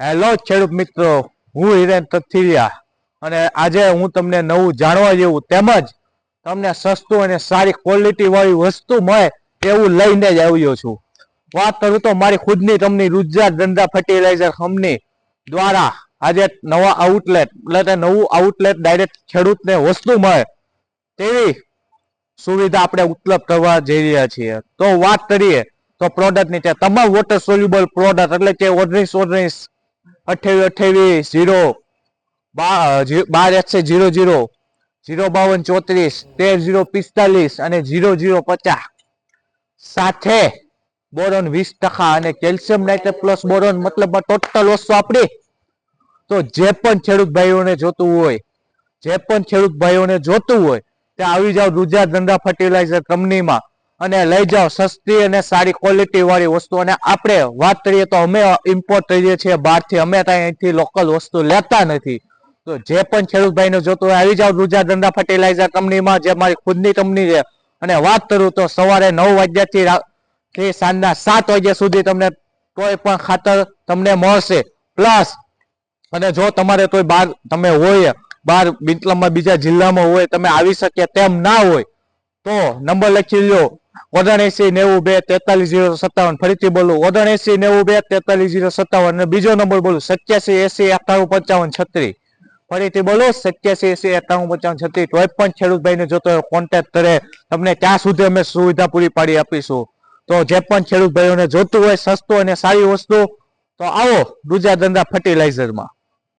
Hello ખેડૂત મિત્રો, હું હિરેન તથિરિયા અને આજે હું તમને નવું જાણવા જેવું તેમજ તમને સસ્તું અને સારી ક્વોલિટી વાળી વસ્તુ મળે એવું લઈને જ આવ્યો છું. વાત કરું તો મારી ખુદની કંપની રુજા ધંધા ફર્ટિલાઇઝર કંપની દ્વારા આજે નવા આઉટલેટ એટલે નવું આઉટલેટ ડાયરેક્ટ ખેડૂતને વસ્તુ મળે તેવી સુવિધા આપણે ઉપલબ્ધ કરવા જઈ રહ્યા છીએ. તો વાત કરીએ તો પ્રોડક્ટની તે તમામ વોટર સોલ્યુબલ પ્રોડક્ટ એટલે કે ઓગણીસ ઓગણીસ અઠ્યાવીસ અઠ્યાવીસ જીરો બાર એકસો જીરો જીરો જીરો બાવન, ચોત્રીસ. તેર જીરો પિસ્તાલીસ અને જીરો જીરો પચાસ. સાથે બોરોન વીસ ટકા અને કેલ્શિયમ નાઇટ્રેટ પ્લસ બોરોન મતલબ ટોટલ વસ્તુ આપણી. તો જે પણ ખેડૂત ભાઈઓને જોતું હોય, જે પણ ખેડૂત ભાઈઓને જોતું હોય, તે આવી જાઓ રૂજા ધંધા ફર્ટિલાઇઝર કંપનીમાં અને લઈ જાઓ, સસ્તી અને સારી ક્વોલિટી વાળી વસ્તુ. અને આપણે વાત કરીએ તો અમે ઇમ્પોર્ટ કરીએ છીએ બહારથી. અમે અહીંથી લોકલ વસ્તુ લેતા નથી. તો જે પણ ખેડૂત ભાઈને જોતું આવી જાઓ રૂજા ધંધા ફર્ટિલાઇઝર કંપનીમાં, જે મારી ખુદની કંપની છે. અને વાત કરું તો સવારે નવ વાગ્યાથી થી સાંજના સાત વાગ્યા સુધી તમને કોઈ પણ ખાતર તમને મળશે. પ્લસ અને જો તમારે કોઈ બહાર તમે હોય બહાર બિંતલમાં બીજા જિલ્લામાં હોય, તમે આવી શકે તેમ ના હોય, તો નંબર લખી લ્યો. ઓગણએસી નેવું બે તેતાલીસ જીરો સત્તાવન ફરીથી બોલું. ઓગણએસી નેવું બે તેતાલીસ જીરો સત્તાવન અને બીજો નંબર બોલું. સત્યાસી એસી અઠાણું પંચાવન છત્રીસ. ફરીથી બોલો સત્યાસી એસી અઠાણું પંચાવન છત્રીસ. કોઈ પણ ખેડૂતભાઈને જોતો કોન્ટેક્ટ કરે. તમને ત્યાં સુધી અમે સુવિધા પૂરી પાડી આપીશું? તો જે પણ ખેડૂતભાઈઓને જોતું હોય, સસ્તું અને સારી વસ્તુ, તો આવો દુજા ધંધા ફર્ટિલાઇઝરમાં